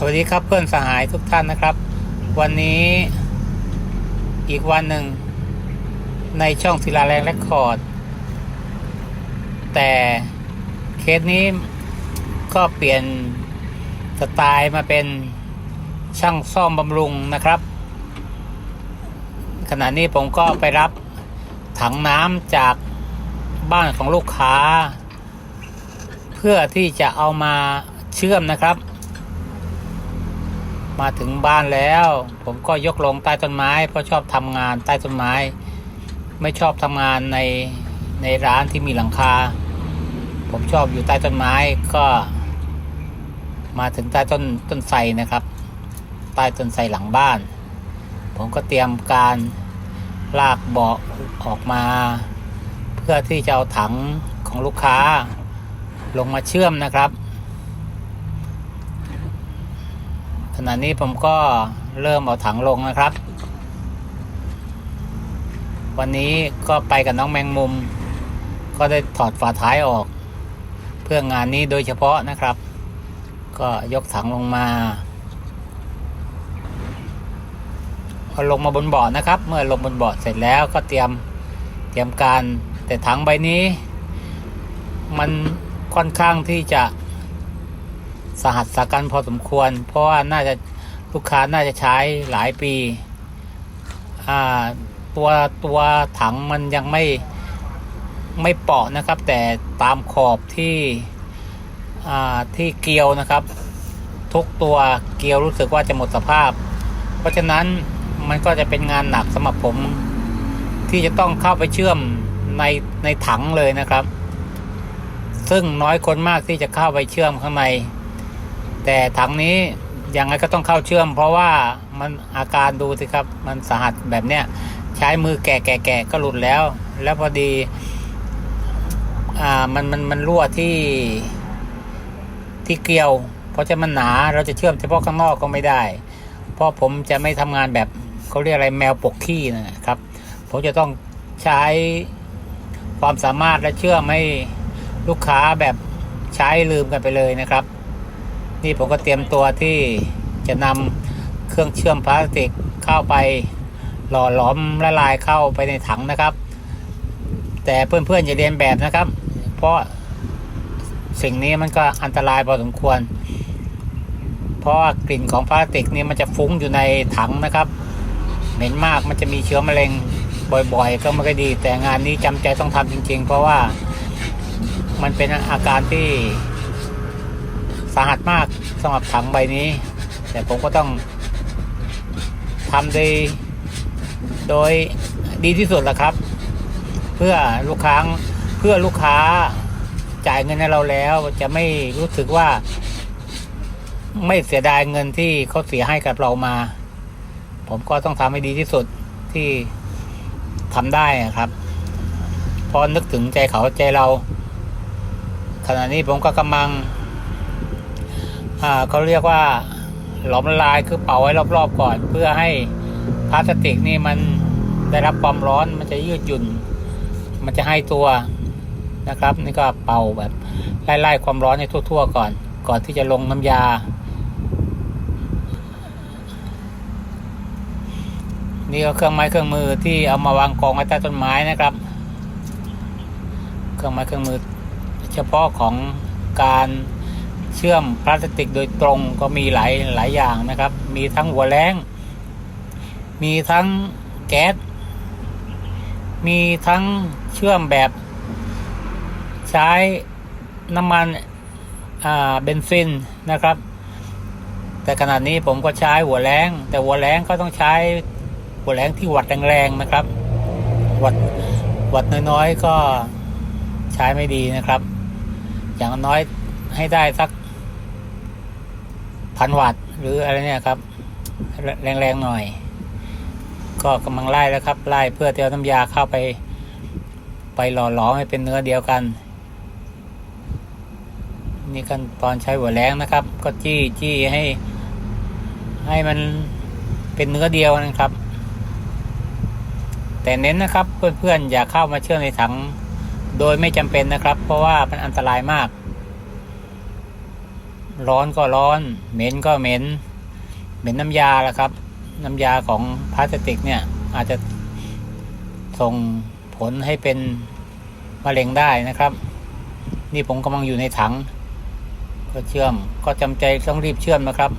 สวัสดีครับเพื่อนสหายทุกท่านนะครับ วันนี้อีกวันหนึ่งในช่องศิลาแรงและคอร์ด แต่เคสนี้ก็เปลี่ยนสไตล์มาเป็นช่างซ่อมบำรุงนะครับ ขณะนี้ผมก็ไปรับถังน้ำจากบ้านของลูกค้า เพื่อที่จะเอามาเชื่อมนะครับ มาถึงบ้านแล้ว ผมก็ยกลงใต้ต้นไม้ เพราะชอบทำงานใต้ต้นไม้ ไม่ชอบทำงานในในร้านที่มีหลังคา ผมชอบอยู่ใต้ต้นไม้ก็ มาถึงใต้ต้นต้นไทรนะครับ ใต้ต้นไทรหลังบ้าน ผมก็เตรียมการลากเบาะออกมา เพื่อที่จะเอาถังของลูกค้า ลงมาเชื่อมนะครับ ข ณะนี้ผมก็เริ่มเอาถังลงนะครับ วันนี้ก็ไปกับน้องแมงมุม ก็ได้ถอดฝาท้ายออก เพื่องานนี้โดยเฉพาะนะครับ ก็ยกถังลงมาพอลงมาบนเบาะนะครับ เมื่อลงบนเบาะเสร็จแล้วก็เตรียมเตรียมการ แต่ถังใบนี้ มันค่อนข้างที่จะ สหัสสากันพอสมควร เพราะว่าน่าจะลูกค้าน่าจะใช้หลายปีตัวตัวถังมันยังไม่ไม่เปาะนะครับ แต่ตามขอบที่ที่เกลียวนะครับ ทุกตัวเกลียวรู้สึกว่าจะหมดสภาพ เพราะฉะนั้นมันก็จะเป็นงานหนักสำหรับผม ที่จะต้องเข้าไปเชื่อมในในถังเลยนะครับ ซึ่งน้อยคนมากที่จะเข้าไปเชื่อมข้างใน แต่ถังนี้ยังไงก็ต้องเข้าเชื่อม เพราะว่ามันอาการดูสิครับ มันสาหัสแบบเนี้ยใช้มือแกะแกะแกะก็หลุดแล้ว แล้วพอดี อ่ามันมันมันรั่วที่ที่เกลียว เพราะจะมันหนาเราจะเชื่อมเฉพาะข้างนอกก็ไม่ได้ เพราะผมจะไม่ทำงานแบบเขาเรียกอะไรแมวปกขี้นะครับ ผมจะต้องใช้ความสามารถและเชื่อมให้ลูกค้าแบบใช้ลืมกันไปเลยนะครับ นี่ผมก็เตรียมตัวที่จะนำเครื่องเชื่อมพลาสติกเข้าไปหล่อหลอมละลายเข้าไปในถังนะครับ แต่เพื่อนๆอย่าเรียนแบบนะครับ เพราะสิ่งนี้มันก็อันตรายพอสมควร เพราะกลิ่นของพลาสติกนี่มันจะฟุ้งอยู่ในถังนะครับ เหม็นมากมันจะมีเชื้อมะเร็งบ่อยๆ ก็ไม่ค่อยดี แต่งานนี้จำใจต้องทำจริง ๆ เพราะว่ามันเป็นอาการที่าหัสมากสำหรับถังใบนี้ แต่ผมก็ต้องทำโดยโดยดีที่สุดละครับ เพื่อลูกค้าเพื่อลูกค้าจ่ายเงินให้เราแล้วจะไม่รู้สึกว่า ไม่เสียดายเงินที่เขาเสียให้กับเรามา ผมก็ต้องทำให้ดีที่สุดที่ทำได้ะครับพราะนึกถึงใจเขาใจเรา ขณะนี้ผมก็กำลัง เขาเรียกว่าหลอมละลายคือเป่าไว้รอบๆก่อน เพื่อให้พลาสติกนี่มันได้รับความร้อนมันจะยืดหยุ่น มันจะให้ตัวนะครับ นี่ก็เป่าแบบไล่ๆความร้อนให้ทั่ว ๆ ก่อน ก่อนที่จะลงน้ำยา นี่ก็เครื่องไม้เครื่องมือที่เอามาวางกองไว้ใต้ต้นไม้นะครับ เครื่องไม้เครื่องมือเฉพาะของการ เชื่อมพลาสติกโดยตรงก็มีหลายหลายอย่างนะครับ มีทั้งหัวแรงมีทั้งแก๊ส มีทั้งเชื่อมแบบ ใช้น้ำมันเบนซินนะครับ แต่ขนาดนี้ผมก็ใช้หัวแรงแต่หัวแรงก็ต้องใช้หัวแรงที่วัดแรงๆนะครับ วัดวัดน้อยๆก็ใช้ไม่ดีนะครับ อย่างน้อยให้ได้สัก พันวัตต์หรืออะไรเนี่ยครับ แรงๆหน่อย ก็กำลังไล่แล้วครับไล่เพื่อจะเอาน้ำยาเข้าไป ไปหล่อหลอมให้เป็นเนื้อเดียวกัน นี่ขั้นตอนใช้หัวแรงนะครับ ก็จี้จี้ให้ ให้มันเป็นเนื้อเดียวนะครับ แต่เน้นนะครับเพื่อนๆอย่าเข้ามาเชื่อมในถังโดยไม่จำเป็นนะครับ เพราะว่ามันอันตรายมาก ร้อนก็ร้อน เหม็นก็เหม็น เหม็นน้ำยาละครับ น้ำยาของพลาสติกเนี่ยอาจจะส่งผลให้เป็นมะเร็งได้นะครับ นี่ผมกำลังอยู่ในถัง ก็เชื่อมก็จำใจต้องรีบเชื่อมนะครับ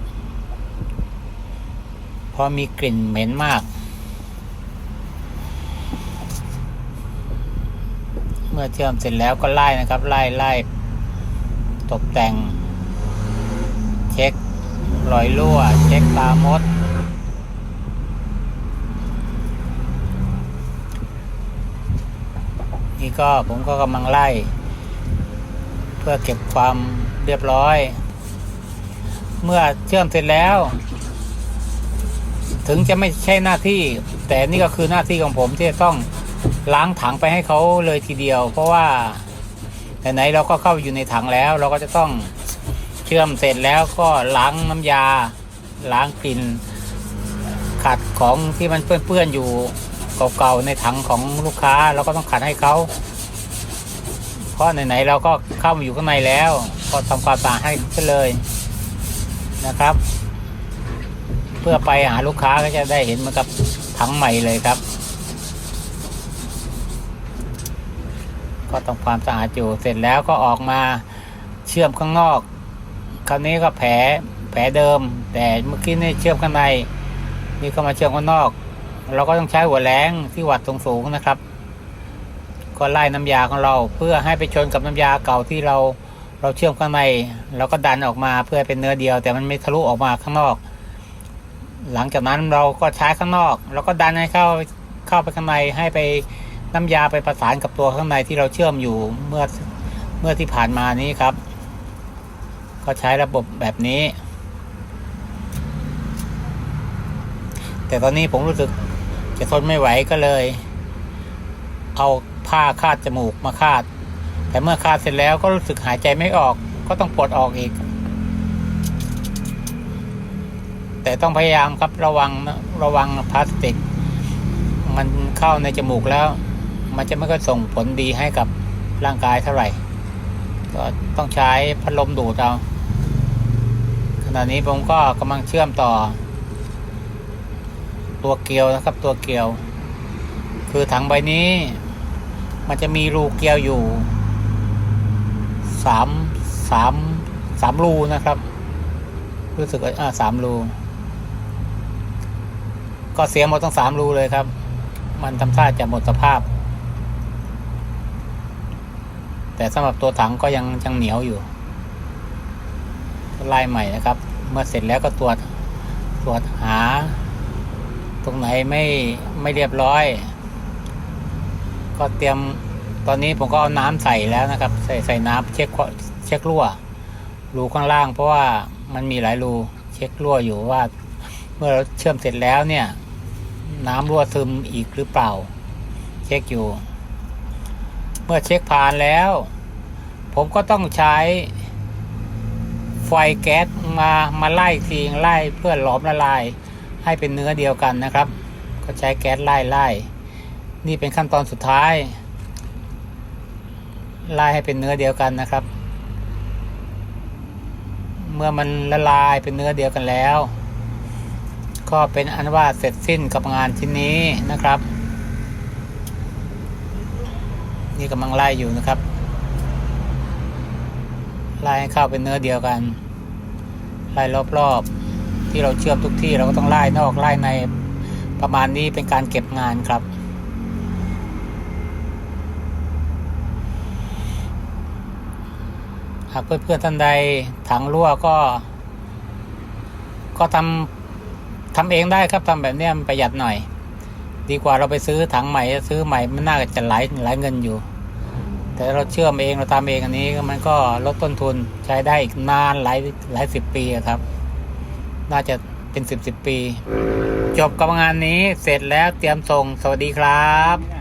เพราะมีกลิ่นเหม็นมาก เมื่อเชื่อมเสร็จแล้วก็ไล่นะครับ ไล่ไล่ตกแต่ง เช็ครอยรั่ว เช็คตามด นี่ก็ผมก็กำลังไล่ เพื่อเก็บความเรียบร้อย เมื่อเชื่อมเสร็จแล้ว ถึงจะไม่ใช่หน้าที่ แต่นี่ก็คือหน้าที่ของผมที่จะต้องล้างถังไปให้เขาเลยทีเดียว เพราะว่าไหนๆเราก็เข้าอยู่ในถังแล้ว เราก็จะต้อง ชื่อมเสร็จแล้วก็ล้างน้ำยา ล้างกลิ่นขัดของที่มันเปื้อนๆอยู่เก่าๆในถังของลูกค้าเราก็ต้องขัดให้เขาเพราะไหนๆเราก็เข้ามาอยู่ข้างในแล้ว ก็ทำความสะอาดให้เขาเลยนะครับ เพื่อไปหาลูกค้าก็จะได้เห็นเหมือนกับถังใหม่เลยครับ ก็ทำความสะอาดอยู่เสร็จแล้วก็ออกมาเชื่อมข้างนอก คราวนี้ก็แผลแผลเดิม แต่เมื่อกี้นี่เชื่อมข้างใน นี่ก็มาเชื่อมข้างนอก เราก็ต้องใช้หัวแหลงที่วัดสูงๆนะครับ ก็ไล่น้ำยาของเราเพื่อให้ไปชนกับน้ำยาเก่าที่เราเราเชื่อมข้างในเราก็ดันออกมาเพื่อเป็นเนื้อเดียว แต่มันไม่ทะลุออกมาข้างนอก หลังจากนั้นเราก็ใช้ข้างนอกแล้วก็ดันให้เข้าเข้าไปข้างในให้ไปน้ำยาไปประสานกับตัวข้างในที่เราเชื่อมอยู่เมื่อเมื่อที่ผ่านมานี้ครับ ก็ใช้ระบบแบบนี้ แต่ตอนนี้ผมรู้สึกจะทนไม่ไหวก็เลย เอาผ้าคาดจมูกมาคาด แต่เมื่อคาดเสร็จแล้วก็รู้สึกหายใจไม่ออก ก็ต้องปลดออกอีก แต่ต้องพยายามครับระวังระวังพลาสติก มันเข้าในจมูกแล้ว มันจะไม่ก็ส่งผลดีให้กับร่างกายเท่าไหร่ ก็ต้องใช้พัดลมดูดเอา ขณะนี้ผมก็กำลังเชื่อมต่อ ตัวเกลียวนะครับ ตัวเกลียว คือถังใบนี้ มันจะมีรูเกลียวอยู่สามสามสามรูนะครับ รู้สึกว่าอ่าสามรูก็เสียหมดทั้งสามรูเลยครับ มันทำท่าจะหมดสภาพ แต่สำหรับตัวถังก็ยังยังเหนียวอยู่ ก็ไล่ใหม่นะครับ เมื่อเสร็จแล้วก็ตรวจตรวจหา ตรงไหนไม่ไม่เรียบร้อย ก็เตรียมตอนนี้ผมก็เอาน้ำใส่แล้วนะครับ ใส่ใส่น้ำเช็คเช็ครั่วรูข้างล่าง เพราะว่ามันมีหลายรูเช็ครั่วอยู่ว่า เมื่อเราเชื่อมเสร็จแล้วเนี่ย น้ำรั่วซึมอีกหรือเปล่า เช็คอยู่ เมื่อเช็คผ่านแล้ว ผมก็ต้องใช้ ไฟแก๊สมามาไล่ทีไล่เพื่อหลอมละลาย ให้เป็นเนื้อเดียวกันนะครับ ก็ใช้แก๊สไล่ไล่นี่เป็นขั้นตอนสุดท้าย ไล่ให้เป็นเนื้อเดียวกันนะครับ เมื่อมันละลายเป็นเนื้อเดียวกันแล้ว ก็เป็นอันว่าเสร็จสิ้นกับงานชิ้นนี้นะครับ นี่กำลังไล่อยู่นะครับ ไล่ให้เข้าเป็นเนื้อเดียวกันไล่รอบๆ ที่เราเชื่อมทุกที่เราก็ต้องไล่นอกไล่ในประมาณนี้เป็นการเก็บงานครับหากเพื่อนๆท่านใดถังรั่วก็ ก็ทำทำเองได้ครับทำแบบเนี้ยมันประหยัดหน่อย ดีกว่าเราไปซื้อถังใหม่ซื้อใหม่มันน่าจะหลายหลายเงินอยู่ แต่เราเชื่อมเองเราตามเองอันนี้มันก็ลดต้นทุนใช้ได้อีกนานหลายหลายสิบปีครับ น่าจะเป็นสิบสิบปี จบกับงานนี้เสร็จแล้วเตรียมส่งสวัสดีครับ